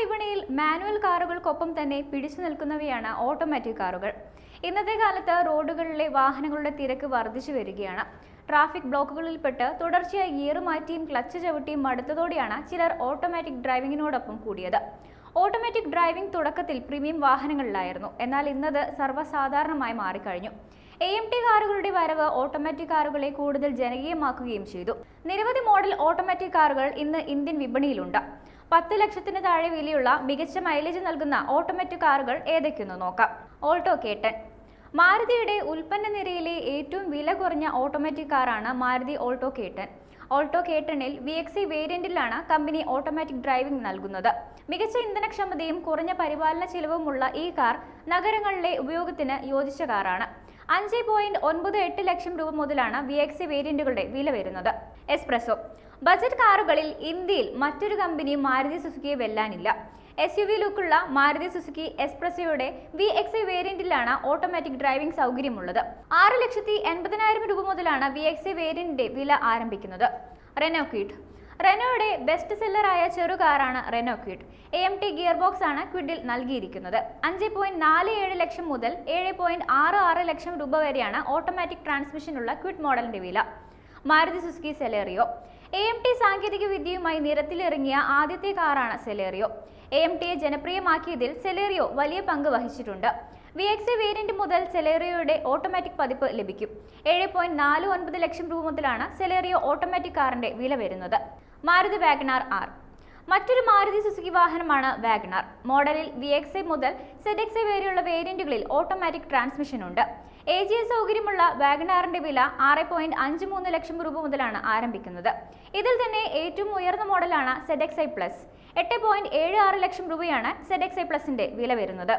വിപണിയിൽ മാനുവൽ കാറുകൾക്കൊപ്പം തന്നെ പിടിച്ചു നിൽക്കുന്നവയാണ് ഓട്ടോമാറ്റിക് കാറുകൾ. ഇന്നത്തെ കാലത്ത് റോഡുകളിലെ വാഹനങ്ങളുടെ തിരക്ക് വർദ്ധിച്ചു വരികയാണ്. ട്രാഫിക് ബ്ലോക്കുകളിൽപ്പെട്ട് തുടർച്ചയായി ഗിയർ മാറ്റിയും ക്ലച്ച് ചവിട്ടിയും മടുത്തതോടെയാണ് ചിലർ ഓട്ടോമാറ്റിക് ഡ്രൈവിംഗിനോടൊപ്പം കൂടിയത്. ഓട്ടോമാറ്റിക് ഡ്രൈവിംഗ് തുടക്കത്തിൽ പ്രീമിയം വാഹനങ്ങളിലായിരുന്നു. എന്നാൽ ഇന്നത് സർവസാധാരണമായി മാറിക്കഴിഞ്ഞു. എ എം ടി കാറുകളുടെ വരവ് ഓട്ടോമാറ്റിക് കാറുകളെ കൂടുതൽ ജനകീയമാക്കുകയും ചെയ്തു. നിരവധി മോഡൽ ഓട്ടോമാറ്റിക് കാറുകൾ ഇന്ന് ഇന്ത്യൻ വിപണിയിലുണ്ട്. പത്ത് ലക്ഷത്തിന് താഴെ വിലയുള്ള മികച്ച മൈലേജ് നൽകുന്ന ഓട്ടോമാറ്റിക് കാറുകൾ ഏതൊക്കെയെന്ന് നോക്കാം. ഓൾട്ടോ കേട്ടൻ മാരുതിയുടെ ഉൽപ്പന്ന നിരയിലെ ഏറ്റവും വില കുറഞ്ഞ ഓട്ടോമാറ്റിക് കാറാണ് Maruti Alto K ten Alto കേട്ടണിൽ V X വേരിയന്റിലാണ് കമ്പനി ഓട്ടോമാറ്റിക് ഡ്രൈവിംഗ് നൽകുന്നത്. മികച്ച ഇന്ധനക്ഷമതയും കുറഞ്ഞ പരിപാലന ചിലവുമുള്ള ഈ കാർ നഗരങ്ങളിലെ ഉപയോഗത്തിന് യോജിച്ച കാറാണ്. അഞ്ച് പോയിന്റ് ഒൻപത് എട്ട് ലക്ഷം രൂപ മുതലാണ് വി എക്സ് വേരിയന്റുകളുടെ വില വരുന്നത്. എസ്പ്രസോ ബജറ്റ് കാറുകളിൽ ഇന്ത്യയിൽ മറ്റൊരു കമ്പനിയും മാരുതി സുസുക്കിയെ വെല്ലാനില്ല. എസ് യു വി ലുക്കുള്ള മാരുതി സുസുക്കി എസ്പ്രസോയുടെ വി എക്സ് ഐ വേരിയന്റിലാണ് ഓട്ടോമാറ്റിക് ഡ്രൈവിംഗ് സൗകര്യമുള്ളത്. ആറ് ലക്ഷത്തി എൺപതിനായിരം രൂപ മുതലാണ് വി എക്സ് ഐ വേരിയന്റിന്റെ വില ആരംഭിക്കുന്നത്. റെനോ ക്വിഡ് റെനോയുടെ ബെസ്റ്റ് സെല്ലറായ ചെറു കാറാണ് Renault Kwid A M T gearbox ആണ് ക്വിഡിൽ നൽകിയിരിക്കുന്നത്. അഞ്ച് പോയിന്റ് നാല് ഏഴ് ലക്ഷം മുതൽ ഏഴ് പോയിന്റ് ആറ് ആറ് ലക്ഷം രൂപ വരെയാണ് ഓട്ടോമാറ്റിക് ട്രാൻസ്മിഷനുള്ള ക്വിഡ് മോഡലിന്റെ വില. Maruti Suzuki Celerio A M T സാങ്കേതിക വിദ്യയുമായി നിരത്തിലിറങ്ങിയ ആദ്യത്തെ കാറാണ് സെലേറിയോ. എ എം ടിയെ ജനപ്രിയമാക്കിയതിൽ സെലേറിയോ വലിയ പങ്ക് വഹിച്ചിട്ടുണ്ട്. വി എക്സ് വേരിയന്റ് മുതൽ സെലേറിയോയുടെ ഓട്ടോമാറ്റിക് പതിപ്പ് ലഭിക്കും. ഏഴ് പോയിന്റ് നാല് ഒൻപത് ലക്ഷം രൂപ മുതലാണ് സെലേറിയോ ഓട്ടോമാറ്റിക് കാറിന്റെ വില വരുന്നത്. മാരുതി വാഗനാർ ആർ മറ്റൊരു മാരുതി സുസുക്കി വാഹനമാണ് വാഗ്നർ. മോഡലിൽ വി എക്സ് മുതൽ സെഡ് എക്സ് വരെയുള്ള വേരിയന്റുകളിൽ ഓട്ടോമാറ്റിക് ട്രാൻസ്മിഷൻ ഉണ്ട്. എ ജി എസ് സൗകര്യമുള്ള വാഗണാറിന്റെ വില ആറ് പോയിന്റ് അഞ്ച് മൂന്ന് ലക്ഷം രൂപ മുതലാണ് ആരംഭിക്കുന്നത്. ഇതിൽ തന്നെ ഏറ്റവും ഉയർന്ന മോഡലാണ് സെഡ് എക്സ് ഐ പ്ലസ് എട്ട് പോയിന്റ് ഏഴ് ആറ് ലക്ഷം രൂപയാണ് സെഡ് എക്സ് ഐ പ്ലസിന്റെ വില വരുന്നത്.